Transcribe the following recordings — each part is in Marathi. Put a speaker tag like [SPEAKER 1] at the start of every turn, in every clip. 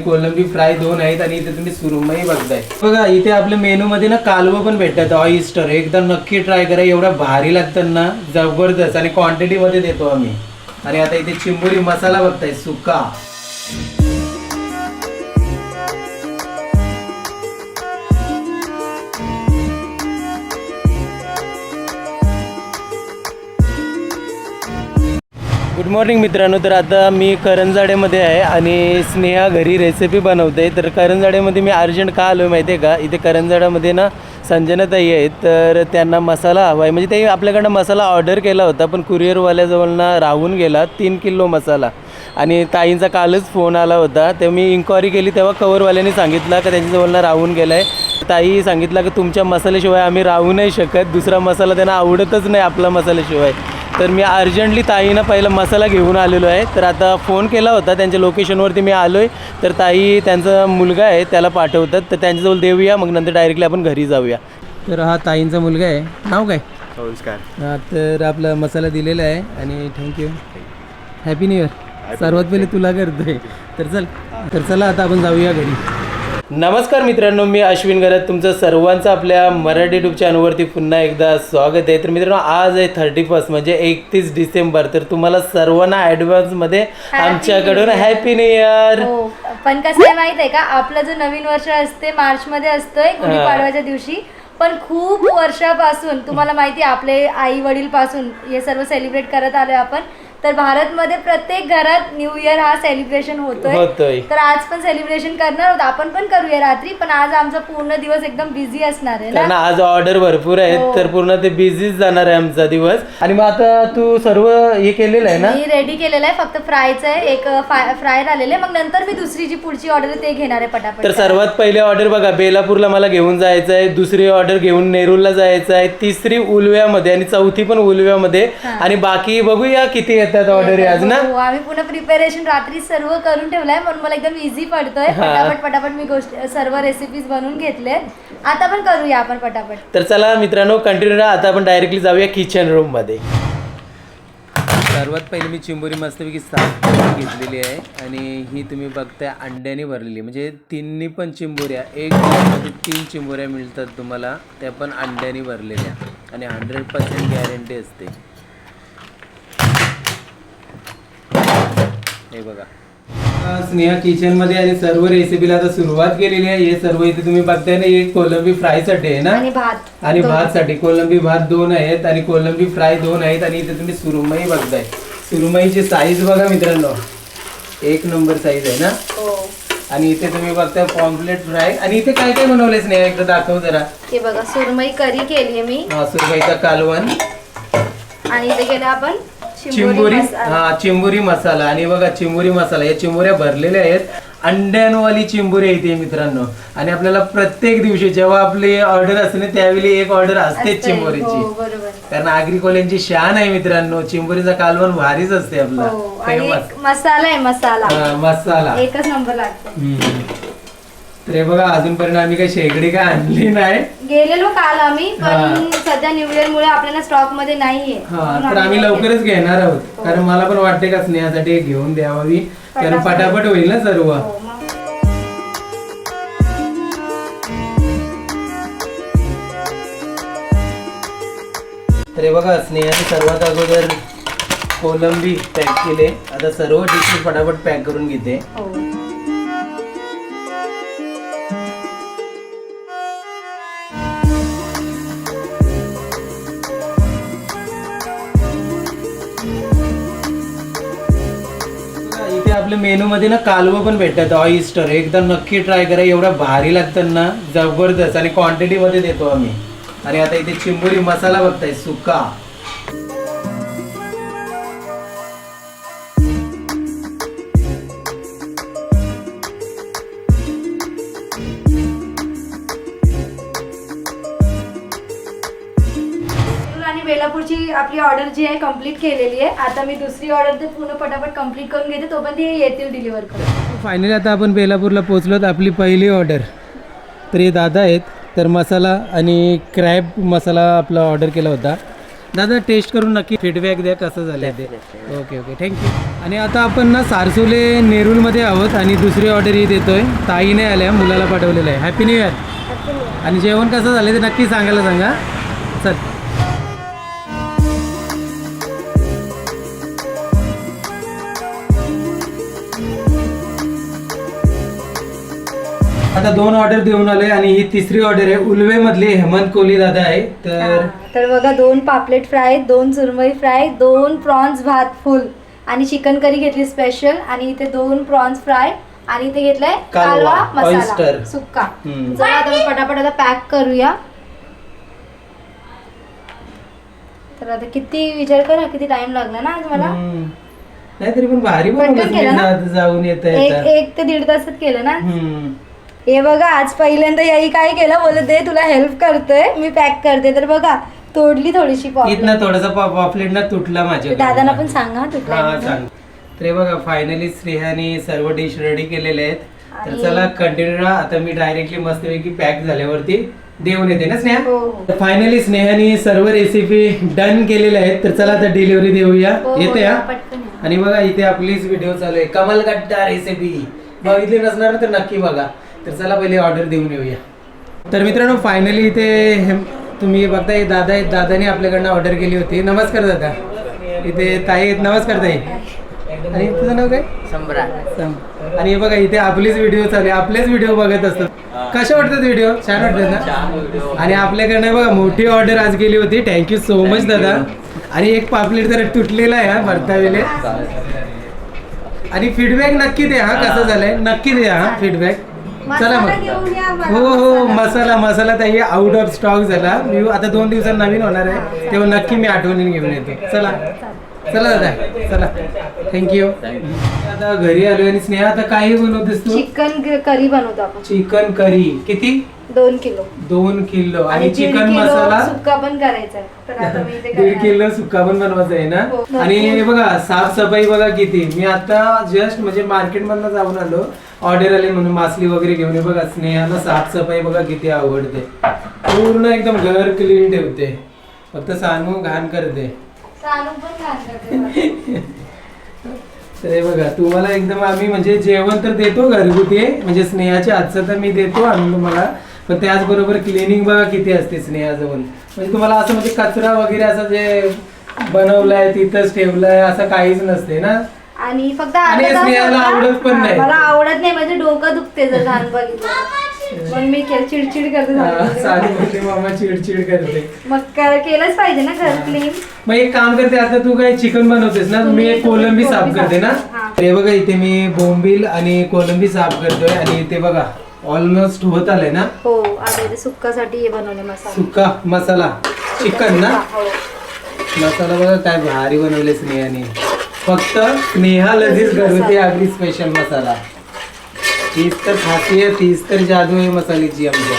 [SPEAKER 1] कोलंबी फ्राय दोन आहेत आणि इथे तुम्ही सुरमई बघताय. बघा इथे आपल्या मेनू मध्ये ना कालवं पण भेटतात. ऑइस्टर एकदा नक्की ट्राय करा. एवढ्या भारी लागतात ना जबरदस्त. आणि क्वांटिटी मध्ये देतो आम्ही. आणि आता इथे चिंबुरी मसाला बघताय सुका. मॉर्निंग मित्रांनो तर आता मी करंजाडेमध्ये आहे आणि स्नेहा घरी रेसिपी बनवते तर करंजाडेमध्ये मी अर्जंट का आलो माहिती आहे का? इथे करंजाडामध्ये ना संजनाताई आहेत तर त्यांना मसाला हवा आहे म्हणजे ते आपल्याकडनं मसाला ऑर्डर केला होता पण कुरिअरवाल्याजवळ ना राहून गेला तीन किलो मसाला. आणि ताईंचा कालच फोन आला होता. तेव्हा मी इन्क्वायरी केली तेव्हा कवरवाल्याने सांगितलं का त्यांच्याजवळ ना राहून गेला आहे ताई सांगितलं की तुमच्या मसाल्याशिवाय आम्ही राहू नाही शकत. दुसरा मसाला त्यांना आवडतच नाही आपला मसाल्याशिवाय. तर मी अर्जंटली ताईनं पहिला मसाला घेऊन आलेलो आहे. तर आता फोन केला होता त्यांच्या लोकेशनवरती मी आलो आहे तर ताई त्यांचा मुलगा आहे त्याला पाठवतात. तर त्यांच्याजवळ देऊया मग नंतर डायरेक्टली आपण घरी जाऊया. तर हा ताईंचा मुलगा आहे. नाव काय?
[SPEAKER 2] नमस्कार.
[SPEAKER 1] हा तर आपला मसाला दिलेला आहे आणि थँक्यू हॅपी न्यू इयर सर्वात पहिले तुला करतोय. तर चल तर चला आता आपण जाऊया घरी. नमस्कार मित्रांनो मी अश्विन गरत तुमचं सर्वांचं आपल्या मराठी युट्यूब चॅनलवरती पुन्हा एकदा स्वागत आहे. तर मित्रांनो आज आहे थर्टी फर्स्ट म्हणजे एकतीस डिसेंबर. तर तुम्हाला सर्वांना ॲडव्हान्समध्ये आमच्याकडून हॅपी न्यू इयर
[SPEAKER 3] हो. पण कसं आहे माहीत आहे का? आपलं जो नवीन वर्ष असते मार्च मध्ये असतोय गुढीपाडव्याच्या दिवशी. पण खूप वर्षापासून तुम्हाला माहिती आहे, आपले आई वडील पासून हे सर्व सेलिब्रेट करत आलोय आपण. तर भारतमध्ये प्रत्येक घरात न्यू इयर हा सेलिब्रेशन होतोय.
[SPEAKER 1] होतोय. तर
[SPEAKER 3] आज पण सेलिब्रेशन करणार आहोत. आपण पण करूया रात्री पण आज आमचा पूर्ण दिवस एकदम बिझी असणार आहे
[SPEAKER 1] कारण
[SPEAKER 3] ना
[SPEAKER 1] आज ऑर्डर भरपूर आहेत
[SPEAKER 3] हो.
[SPEAKER 1] तर पूर्ण ते बिझीच जाणार आहे आमचा दिवस. आणि मग आता तू सर्व हे केलेलं आहे ना?
[SPEAKER 3] मी रेडी केलेलं आहे फक्त फ्रायचं आहे. एक फ्राय राहिलेलं आहे. मग नंतर मी दुसरी जी पुढची ऑर्डर आहे ते घेणार आहे पटापट.
[SPEAKER 1] तर सर्वात पहिले ऑर्डर बघा. बेलापूरला मला घेऊन जायचं आहे दुसरी ऑर्डर घेऊन नेरूरला जायचं आहे तिसरी उलव्यामध्ये आणि चौथी पण उलव्यामध्ये. आणि बाकी बघूया किती येतात ऑर्डर आज ना?
[SPEAKER 3] हो आम्ही पुन्हा प्रिपेरेशन रात्री सर्व करून ठेवलंय म्हणून मला एकदम इझी पडतोय. पटापट पटापट मी गोष्टी सर्व रेसिपीज बनवून घेतले. आता पण करूया आपण पटापट.
[SPEAKER 1] तर चला मित्रांनो कंटिन्यू राहा. आता आपण डायरेक्टली जाऊया किचन रूममध्ये. सर्वात पहिले मी चिंबोरी मस्तपैकी साफ करून घेतलेली आहे आणि ही तुम्ही बघताय अंड्याने भरलेली. म्हणजे तिन्ही पण चिंबोऱ्या एक तीन चिंबोऱ्या मिळतात तुम्हाला त्या पण अंड्याने भरलेल्या. आणि हंड्रेड पर्सेंट गॅरंटी असते. हे बघा. स्नेहा किचनमध्ये आणि सर्व रेसिपीला आता सुरुवात केलेली आहे. हे सर्व इथे तुम्ही बघताय ना एक कोलंबी फ्रायसाठी आहे ना?
[SPEAKER 3] आणि भात
[SPEAKER 1] आणि भात साठी कोलंबी भात दोन आहेत आणि कोलंबी फ्राय दोन आहेत आणि इथे तुम्ही सुरमई बघताय. सुरमईची साईज बघा मित्रांनो. एक नंबर साईज आहे ना?
[SPEAKER 3] हो.
[SPEAKER 1] आणि इथे तुम्ही बघताय पॉम्पलेट फ्राय आणि इथे काय काय बनवलंय स्नेहा? एकदा दाखव जरा.
[SPEAKER 3] हे बघा सुरमई करी केली मी.
[SPEAKER 1] हा सुरमईचा कालवण.
[SPEAKER 3] आणि इथे केलं आपण
[SPEAKER 1] चिंबोरी. हा चिंबोरी मसाला. आणि बघा चिंबोरी मसाला. या चिंबोऱ्या भरलेल्या आहेत. अंड्यांवाली चिंबोरी आहे ती मित्रांनो. आणि आपल्याला प्रत्येक दिवशी जेव्हा आपली ऑर्डर असते ना त्यावेळी एक ऑर्डर असतेच. चिंबोरीची.
[SPEAKER 3] हो
[SPEAKER 1] कारण आगरी कोल्यांची शान आहे मित्रांनो. चिंबोरीचा कालवण भारीच असते आपला.
[SPEAKER 3] हो मसाला आहे मसाला.
[SPEAKER 1] मसाला.
[SPEAKER 3] एकच नंबर लागतो.
[SPEAKER 1] तर हे बघा अजूनपर्यंत आम्ही काही शेगडी काय आणली नाही
[SPEAKER 3] गेलेलो काल आम्ही
[SPEAKER 1] हा.
[SPEAKER 3] पण सध्या न्यू इयर मुळे आपल्याला स्टॉकमध्ये नाहीये
[SPEAKER 1] हा तर आम्ही लवकरच घेणार आहोत कारण मला पण वाटते का स्नेहासाठी एक घेऊन द्यावी कारण
[SPEAKER 3] पटापट.
[SPEAKER 1] पटापट होईल ना सर्व
[SPEAKER 3] हो, मग.
[SPEAKER 1] तर हे बघा स्नेहाने सर्वात अगोदर कोलंबी पॅक केले आता सर्व डिशेस फटाफट पॅक करून घेते
[SPEAKER 3] हो.
[SPEAKER 1] आपल्या मेनू मध्ये ना कालवं पण भेटतात. ऑइस्टर एकदा नक्की ट्राय करा. एवढ्या भारी लागतात ना. जबरदस्त. आणि क्वांटिटी मध्ये देतो आम्ही. आणि आता इथे चिंबोरी मसाला बघताय सुका.
[SPEAKER 3] ऑर्डर जी आहे कंप्लीट केलेली आहे. आता मी दुसरी ऑर्डर ते पूर्ण पटापट कंप्लीट करून घेते तोपर्यंत हे येतील डिलिव्हर करून.
[SPEAKER 1] फायनली आता आपण बेलापूरला पोहोचलोत. आपली पहिली ऑर्डर तर हे दादा आहेत तर मसाला आणि क्रॅब मसाला आपला ऑर्डर केला होता. दादा टेस्ट करून नक्की फीडबॅक द्या कसं झालं ते. ओके ओके थँक्यू आणि आता आपण ना सारसोले नेरूलमध्ये आहोत आणि दुसरी ऑर्डर ही देतोय ताईने आल्या मुलाला पाठवलेलं आहे. हॅपी न्यू इयर आणि जेवण कसं झालं ते नक्की सांगायला सांगा. चल. आता दोन ऑर्डर देऊन आले आणि ही तिसरी ऑर्डर आहे उल्वे मधली हेमंत कोहली दादा आहे तर
[SPEAKER 3] तर बघा दोन पापलेट फ्राय दोन सुरमई फ्राय दोन प्रॉन्स भात फुल आणि चिकन करी घेतली स्पेशल आणि इथे दोन प्रॉन्स फ्राय आणि इथे घेतलाय
[SPEAKER 1] कालवा,
[SPEAKER 3] कालवा
[SPEAKER 1] oyster.
[SPEAKER 3] मसाला सुक्का
[SPEAKER 1] हम्म.
[SPEAKER 3] चला आता मी पटापट आता पॅक करूया तर आता किती विचार करा किती टाइम लागला ना आज मला
[SPEAKER 1] हम्म. नाही तरी पण भारी
[SPEAKER 3] पटकन
[SPEAKER 1] बनवलं
[SPEAKER 3] केलं ना?
[SPEAKER 1] तुम्ही जाऊन येता
[SPEAKER 3] एक
[SPEAKER 1] येता
[SPEAKER 3] एक ते दीड तासात केलं ना
[SPEAKER 1] हम्म.
[SPEAKER 3] हे बघा आज पहिल्यांदा याई काय केलं? बोलत दे तुला हेल्प करतोय मी पॅक करते. तर बघा तोडली थोडीशी पॉपलेट
[SPEAKER 1] इथनं थोडासा पॉपलेट ना तुटला माझ्या
[SPEAKER 3] दादांना पण सांगा तुटला
[SPEAKER 1] हा सांग. तर हे बघा फायनली स्नेहाने सर्व डिश रेडी केलेले आहेत. तर
[SPEAKER 3] आणि-
[SPEAKER 1] चला कंटिन्यू राहा. आता मी डायरेक्टली मस्तपैकी पॅक झाल्यावरती देऊन येते ना
[SPEAKER 3] हो
[SPEAKER 1] स्नेहा
[SPEAKER 3] हो
[SPEAKER 1] फायनली स्नेहाने सर्व रेसिपी डन केलेल्या आहेत. तर चला आता डिलिव्हरी देऊया.
[SPEAKER 3] हो,
[SPEAKER 1] येते
[SPEAKER 3] हो,
[SPEAKER 1] हा
[SPEAKER 3] पटकन या.
[SPEAKER 1] आणि बघा इथे आपलीच व्हिडिओ चालू आहे. कमल गट्टा रेसिपी बघितली नसणार तर नक्की बघा. तर चला पहिले ऑर्डर देऊन येऊया. तर मित्रांनो फायनली इथे हे तुम्ही बघताय दादा आहेत दादाने आपल्याकडनं ऑर्डर केली होती. नमस्कार दादा. इथे ताई आहेत. नमस्कार ताई. आणि तुझं नाव काय? सम. आणि हे बघा इथे आपलीच व्हिडिओ चालू आपलेच व्हिडिओ बघत असतात. कशा वाटतात व्हिडिओ छान वाटतात ना? आणि आपल्याकडनं बघा मोठी ऑर्डर आज गेली होती. थँक्यू सो मच दादा. आणि एक पापलेट जरा तुटलेला आहे हा भरतावेले. आणि फीडबॅक नक्की द्या हा कसं झालंय? नक्की द्या हा फीडबॅक चला
[SPEAKER 3] मसाला
[SPEAKER 1] मग हो हो
[SPEAKER 3] मसाला.
[SPEAKER 1] मसाला मसाला ताई आउट ऑफ स्टॉक झाला. मी आता दोन दिवसात नवीन होणार आहे. तेव्हा नक्की मी आठवणीने घेऊन येतो. चला. चला दादा चला. थँक्यू आता घरी आलो आणि स्नेहा आता काही बनवतेस तू?
[SPEAKER 3] चिकन करी बनवतो आपण.
[SPEAKER 1] Chicken curry. किती?
[SPEAKER 3] दोन किलो.
[SPEAKER 1] दोन किलो. आणि चिकन मसाला?
[SPEAKER 3] सुक्का पण करायचा आहे. तर आता मी इथे
[SPEAKER 1] दीड
[SPEAKER 3] करणार.
[SPEAKER 1] किलो सुका पण बनवायचा आहे ना?
[SPEAKER 3] हो.
[SPEAKER 1] आणि हे बघा साफसफाई बघा किती. मी आता जस्ट म्हणजे मार्केट मधनं जाऊन आलो. ऑर्डर आली म्हणून मासली वगैरे घेऊन. ये बघा स्नेहाला साफसफाई बघा किती आवडते. पूर्ण एकदम घर क्लीन ठेवते. फक्त सानू घाण करते. तर बघा तुम्हाला एकदम आम्ही म्हणजे जेवण तर देतो घरगुती म्हणजे स्नेहाच्या हातचं तर मी देतो आणून तुम्हाला. पण त्याचबरोबर क्लिनिंग बघा किती असते स्नेहाजवळ. म्हणजे तुम्हाला असं म्हणजे कचरा वगैरे असं जे बनवलाय तिथंच ठेवलाय असं काहीच नसते ना?
[SPEAKER 3] आणि फक्त
[SPEAKER 1] आणि स्नेहाला. आवडत पण नाही.
[SPEAKER 3] मला आवडत नाही म्हणजे डोकं दुखते जर घाण बघितलं पण मी के- चिडचिड करते.
[SPEAKER 1] सानू म्हणते मामा चिडचिड करते.
[SPEAKER 3] मग केलंच पाहिजे ना घर क्लीन
[SPEAKER 1] मग एक काम करते आता तू काय चिकन बनवतेस ना मी एक कोलंबी साफ करते ना.
[SPEAKER 3] हे.
[SPEAKER 1] बघा इथे मी बोंबील आणि कोलंबी साफ करतोय आणि इथे बघा ऑलमोस्ट होत आलंय ना.
[SPEAKER 3] हो आता सुक्कासाठी हे बनवले मसाला.
[SPEAKER 1] सुका मसाला चिकन ना.
[SPEAKER 3] हो.
[SPEAKER 1] मसाला बघा काय भारी बनवले स्नेहाने. फक्त स्नेहा लजीज घरगुती आपली स्पेशल मसाला. तीच तर खासी आहे तीच तर जादू आहे मसाल्याची आमच्या.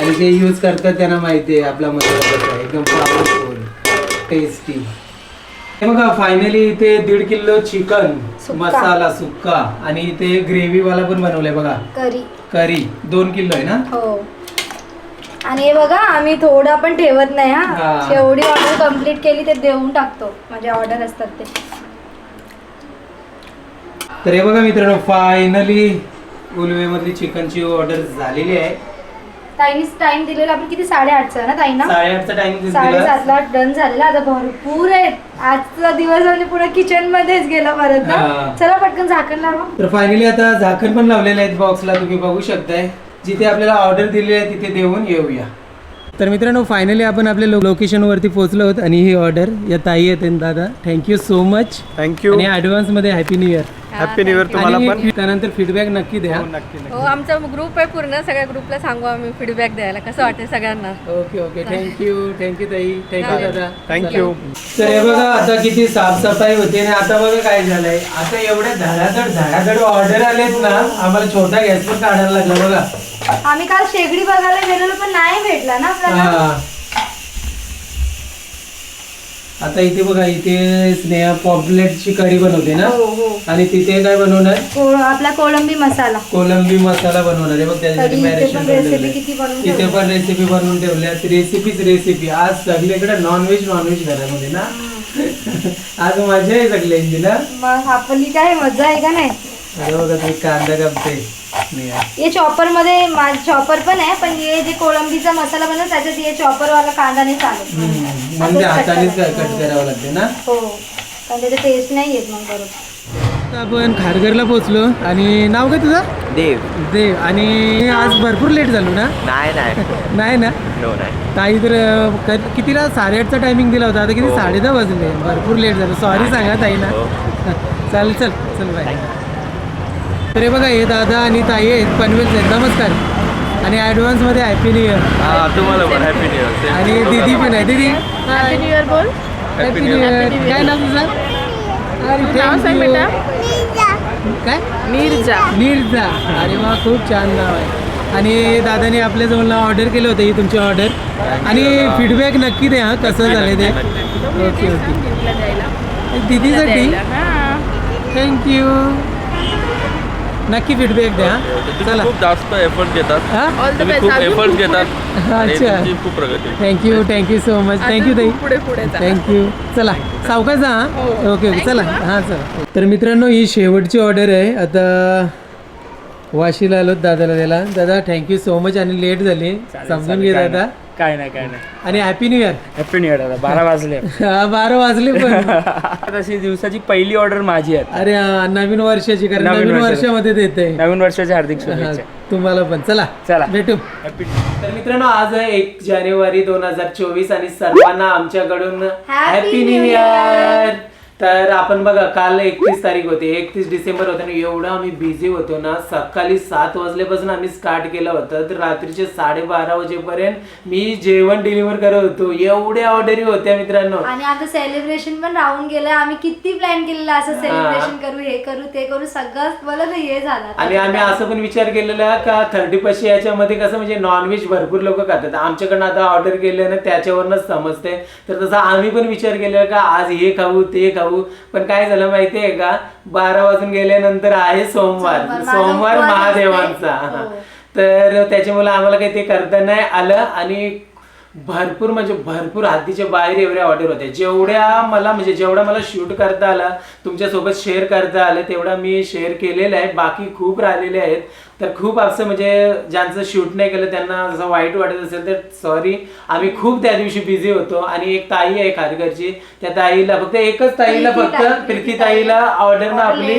[SPEAKER 1] आणि जे यूज करतात त्यांना माहिती आहे आपला मसाला कसा एकदम पॉवरफुल टेस्टी हे बघा फायनली इथे दीड किलो चिकन. मसाला सुक्का. आणि इथे ग्रेव्ही वाला पण बनवलाय बघा.
[SPEAKER 3] करी.
[SPEAKER 1] करी. दोन किलो आहे ना?
[SPEAKER 3] हो. आणि हे बघा आम्ही थोडं पण ठेवत नाही हा.
[SPEAKER 1] हा.
[SPEAKER 3] जेवढी ऑर्डर कंप्लीट केली ते देऊन टाकतो. म्हणजे ऑर्डर असतात ते.
[SPEAKER 1] तर हे बघा मित्रांनो फायनली उलवेमधली चिकनची ऑर्डर झालेली आहे.
[SPEAKER 3] ताईनीच टाइम दिलेला आपण किती साडेआठचा ना ताईना
[SPEAKER 1] साडेआठचा टाइम
[SPEAKER 3] साडेसातला डन झालेला आता भरपूर आहेत. आजचा दिवस म्हणजे पुढे किचन मध्येच गेला परत ना?
[SPEAKER 1] हा.
[SPEAKER 3] चला पटकन झाकण लावा.
[SPEAKER 1] तर फायनली आता झाकण पण लावलेलं आहे बॉक्सला तुम्ही बघू शकताय. जिथे आपल्याला ऑर्डर दिली आहे तिथे देऊन येऊया. तर मित्रांनो फायनली आपण आपल्या लोकेशनवरती पोहोचलो आहोत आणि ही ऑर्डर या ताई आहेत. आणि दादा थँक्यू सो मच
[SPEAKER 2] थँक्यू
[SPEAKER 1] आणि ॲडव्हान्समध्ये happy new year
[SPEAKER 2] happy new year तुम्हाला पण.
[SPEAKER 1] आणि त्यानंतर फीडबॅक नक्की द्या.
[SPEAKER 2] नक्की
[SPEAKER 4] हो आमचा ग्रुप आहे पूर्ण. सगळ्या ग्रुपला सांगू आम्ही फीडबॅक द्यायला. कसं वाटेल सगळ्यांना?
[SPEAKER 1] Okay okay thank you thank you ताई. थँक्यू दादा.
[SPEAKER 2] थँक्यू
[SPEAKER 1] तर हे बघा आता किती साफसफाई होते आणि आता बघा काय झालंय. आता एवढे धडाधड धडाधड ऑर्डर आलेत ना आम्हाला छोटा गॅस पण काढायला लागला. बघा.
[SPEAKER 3] आम्ही काल शेगडी बघायला गेलेलो पण नाही भेटला ना आपल्याला.
[SPEAKER 1] हा. आता इथे बघा इथे स्नेहा पॉम्पलेटची कढी बनवते ना?
[SPEAKER 3] हो हो.
[SPEAKER 1] आणि तिथे काय बनवणार?
[SPEAKER 3] को- आपला कोळंबी मसाला.
[SPEAKER 1] कोलंबी मसाला बनवणार आहे. बघ त्याच्यासाठी
[SPEAKER 3] कढी इथे पण रेसिपी किती बनवून
[SPEAKER 1] इथे पण रेसिपी बनवून ठेवल्यात रेसिपीच रेसिपी आज सगळीकडे नॉनव्हेज नॉनव्हेज घरामध्ये ना? आज मजा आहे सगळ्यांची ना?
[SPEAKER 3] मग आपली काय मजा आहे का नाही?
[SPEAKER 1] बघा ते कांदा कापते.
[SPEAKER 3] हे चॉपरमध्ये चॉपर पण आहे पण हे जे कोळंबीचा मसाला बनवतो त्याच्यात हे चॉपर वाला कांदा नाही चालत.
[SPEAKER 1] हम्म, म्हणजे हातानेच. कट करावं लागते ना?
[SPEAKER 3] हो. कारण त्याचं टेस्ट नाही येत मग बरोबर.
[SPEAKER 1] आपण खारघरला पोहोचलो आणि नाव काय तुझं?
[SPEAKER 2] देव.
[SPEAKER 1] देव. आणि आज भरपूर लेट झालो ना?
[SPEAKER 2] नाही नाही.
[SPEAKER 1] नाही ना? काही तर कितीला साडेआठचा टायमिंग दिला होता? आता किती?
[SPEAKER 2] हो.
[SPEAKER 1] साडे दहा वाजले. भरपूर लेट झालं. सॉरी सांगा ताई ना
[SPEAKER 2] हो.
[SPEAKER 1] चालेल चल चल बाय. तर हे बघा हे दादा आणि ताई आहेत पनवेलचे आहेत. नमस्कार. आणि ॲडव्हान्समध्ये हॅपी न्यू इयर
[SPEAKER 2] हा तुम्हाला पण हॅपी न्यू इयर
[SPEAKER 1] आणि दीदी पण आहे. दीदी? हॅपी न्यू इयर बोल. हॅपी न्यू इयर काय नाव तुझं? अरे thank you. काय?
[SPEAKER 4] मिर्जा
[SPEAKER 1] नीरजा. अरे वा खूप छान नाव आहे. आणि दादाने आपल्या जवळ ऑर्डर केलं होतं ही तुमची ऑर्डर आणि फीडबॅक नक्की द्या हा कसं झालं ते. ओके ओके दीदीसाठी? थँक्यू नक्की फीडबॅक द्या हा. चला.
[SPEAKER 2] खूप जास्त एफर्ट घेतात.
[SPEAKER 1] हा?
[SPEAKER 2] तुम्ही खूप एफर्ट घेतात.
[SPEAKER 1] अच्छा.
[SPEAKER 2] खूप प्रगती
[SPEAKER 1] thank you thank you so much thank you ताई.
[SPEAKER 4] पुढे पुढे
[SPEAKER 1] थँक्यू चला. सावकाश जा हा? ओके ओके चला. हां. चला. तर मित्रांनो ही शेवटची ऑर्डर आहे. आता वाशीला आलो दादाला द्यायला. दादा थँक्यू सो मच आणि लेट झाली. समजून घे दादा.
[SPEAKER 5] काय नाही काय नाही.
[SPEAKER 1] आणि happy new year
[SPEAKER 5] happy new year बारा वाजले.
[SPEAKER 1] बारा वाजले पण.
[SPEAKER 5] तशी दिवसाची पहिली ऑर्डर माझी आहे.
[SPEAKER 1] अरे हा, नवीन वर्षाची कारण
[SPEAKER 5] नवीन
[SPEAKER 1] नवीन
[SPEAKER 5] वर्षाची.
[SPEAKER 1] वर्षामध्ये देते.
[SPEAKER 5] नवीन वर्षाची हार्दिक शुभेच्छा.
[SPEAKER 1] तुम्हाला पण. चला
[SPEAKER 5] चला.
[SPEAKER 1] भेटू.
[SPEAKER 5] हॅपी
[SPEAKER 1] तर मित्रांनो आज आहे एक जानेवारी दोन हजार चोवीस आणि सर्वांना आमच्याकडून हॅपी न्यू इयर तर आपण बघा काल एकतीस तारीख होती. एकतीस डिसेंबर होते आणि एवढं आम्ही बिझी होतो ना सकाळी सात वाजल्यापासून आम्ही स्टार्ट केलं होतं. तर रात्रीचे साडेबारा वाजेपर्यंत मी जेवण डिलिव्हर करत होतो. एवढ्या ऑर्डरी होत्या मित्रांनो.
[SPEAKER 3] आणि आता सेलिब्रेशन पण राहून गेलं आम्ही किती प्लॅन केलेलं असं सेलिब्रेशन करू हे करू ते करू. सगळं मला हे झालं
[SPEAKER 1] आणि आम्ही असं पण विचार केलेला का थर्टी पाचशे याच्यामध्ये कसं म्हणजे नॉनव्हेज भरपूर लोक खातात. आमच्याकडनं आता ऑर्डर केलं ना त्याच्यावरच समजते तर तसं आम्ही पण विचार केलेला का आज हे खाऊ ते खाऊ. पण काय झालं माहितीये का? बारा वाजून गेल्यानंतर आहे सोमवार.
[SPEAKER 3] सोमवार.
[SPEAKER 1] महादेवांचा. हो. तर त्याच्यामुळे आम्हाला काही ते करता नाही आलं आणि भरपूर म्हणजे भरपूर हद्दीच्या बाहेर एवढ्या ऑर्डर होत्या. जेवढ्या मला म्हणजे जेवढा मला शूट करता आला तुमच्यासोबत शेअर करता आलं तेवढा मी शेअर केलेला आहे. बाकी खूप राहिलेले आहेत. तर खूप असं म्हणजे ज्यांचं शूट नाही केलं त्यांना जसं वाईट वाटत असेल तर सॉरी आम्ही खूप त्या दिवशी बिझी होतो आणि एक ताई आहे खारघरची. त्या ताईला फक्त एकच ताईला फक्त
[SPEAKER 3] ताई,
[SPEAKER 1] प्रीती ताईला ऑर्डर ना आपली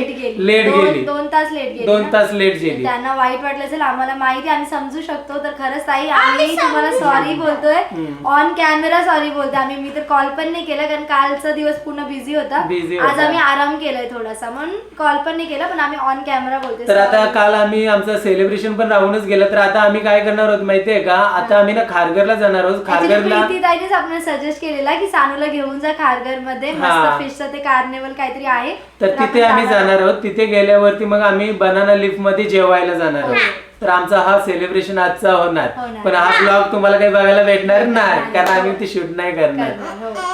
[SPEAKER 1] लेट
[SPEAKER 3] दोन-
[SPEAKER 1] गेली.
[SPEAKER 3] दोन तास लेट गेली
[SPEAKER 1] दोन. तास लेट गेली.
[SPEAKER 3] त्यांना वाईट वाटलं असेल आम्हाला माहिती आम्ही समजू शकतो. तर खरंच ताई आम्ही तुम्हाला सॉरी बोलतोय. ऑन कॅमेरा सॉरी बोलतोय. आम्ही मी तर कॉल पण नाही केला कारण कालचा दिवस पूर्ण बिझी होता. आज. आम्ही आराम केलाय थोडासा. म्हणून कॉल पण नाही केला पण आम्ही ऑन कॅमेरा बोलतोय.
[SPEAKER 1] तर आता. काल आम्ही आमचं सेलिब्रेशन पण राहूनच गेलं. तर आता आम्ही काय करणार आहोत माहितीये का? आता आम्ही ना खारघरला जाणार आहोत. खारघरला
[SPEAKER 3] आपल्याला सजेस्ट केलेला की सानूला घेऊन जा खारघरमध्ये
[SPEAKER 1] हा.
[SPEAKER 3] मस्त फिशचं ते कार्निवल काहीतरी आहे.
[SPEAKER 1] तर
[SPEAKER 3] आपण
[SPEAKER 1] तिथे आम्ही
[SPEAKER 3] जाणार
[SPEAKER 1] जाणार आहोत. तिथे गेल्यावरती मग आम्ही बनाना लिफ्टमध्ये जेवायला जाणार आहोत. तर आमचा हा सेलिब्रेशन आजचा होणार.
[SPEAKER 3] होणार.
[SPEAKER 1] पण हा ब्लॉग तुम्हाला काही बघायला भेटणार नाही. कारण आम्ही ते शूट नाही करणार.
[SPEAKER 3] करणार, हो.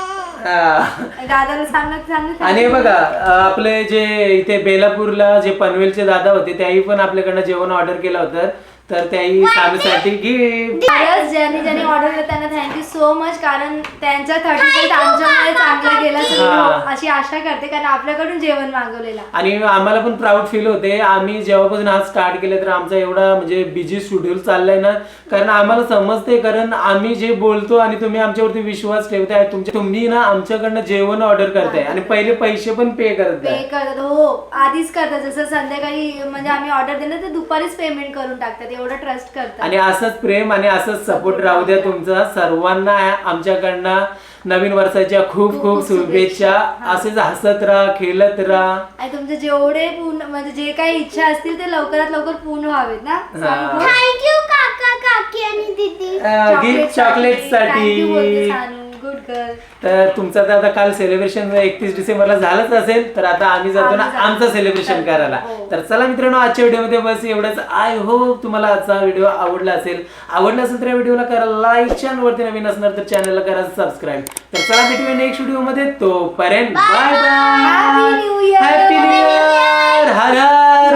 [SPEAKER 1] हा.
[SPEAKER 3] दादाला सांगत सांगत
[SPEAKER 1] आणि हे बघा अं, आपले जे इथे बेलापूरला जे पनवेलचे दादा होते त्याही पण आपल्याकडनं जेवण ऑर्डर केलं होतं तर त्याही सामीसाठी गिफ्ट
[SPEAKER 3] खरंच ज्यांनी ज्यांनी ऑर्डर केलं त्यांना थँक्यू सो मच कारण त्यांच्या थर्टी फाईव्ह आमच्यामुळे चांगला गेला
[SPEAKER 1] हा.
[SPEAKER 3] अशी आशा करते. कारण आपल्याकडून जेवण मागवलेलं.
[SPEAKER 1] आणि आम्हाला पण प्राऊड फील होते. आम्ही जेव्हापासून हा स्टार्ट केलं तर आमचा एवढा म्हणजे बिझी शेड्यूल चाललाय ना. कारण आम्हाला समजते. कारण आम्ही जे बोलतो आणि तुम्ही आमच्यावरती विश्वास ठेवताय तुमच्या तुम्ही ना आमच्याकडनं जेवण ऑर्डर करताय. आणि पहिले पैसे पण पे
[SPEAKER 3] पे
[SPEAKER 1] करताय
[SPEAKER 3] करतात हो आधीच करतात. जसं संध्याकाळी म्हणजे आम्ही ऑर्डर दिलं तर दुपारीच पेमेंट करून टाकतात. एवढं ट्रस्ट करतात.
[SPEAKER 1] आणि असंच प्रेम आणि असंच सपोर्ट राहू द्या तुमचा. सर्वांना आमच्याकडनं नवीन वर्षाच्या खूप खूप शुभेच्छा. असेच हसत राहा खेळत राहा.
[SPEAKER 3] आणि तुमचे जेवढे पूर्ण म्हणजे जे काही इच्छा असतील ते लवकरात लवकर पूर्ण व्हावेत ना.
[SPEAKER 6] थँक्यू काका काकी आणि दीदी.
[SPEAKER 1] गिफ्ट
[SPEAKER 3] चॉकलेटसाठी गुड गर्ल
[SPEAKER 1] तर तुमचं तर आता काल सेलिब्रेशन एकतीस डिसेंबरला झालंच असेल तर आता आम्ही जातो ना
[SPEAKER 3] आम्ही.
[SPEAKER 1] आमचं सेलिब्रेशन करायला.
[SPEAKER 3] हो.
[SPEAKER 1] तर चला मित्रांनो आजच्या व्हिडिओमध्ये बस एवढंच. आय होप तुम्हाला आजचा व्हिडिओ आवडला असेल. आवडला असेल तर या व्हिडिओला करा लाईक चॅनलवरती नवीन असणार तर चॅनलला करा सबस्क्राईब तर चला भेटूया नेक्स्ट व्हिडिओमध्ये तोपर्यंत bye bye
[SPEAKER 3] Happy New Year.
[SPEAKER 1] Happy new year हर हर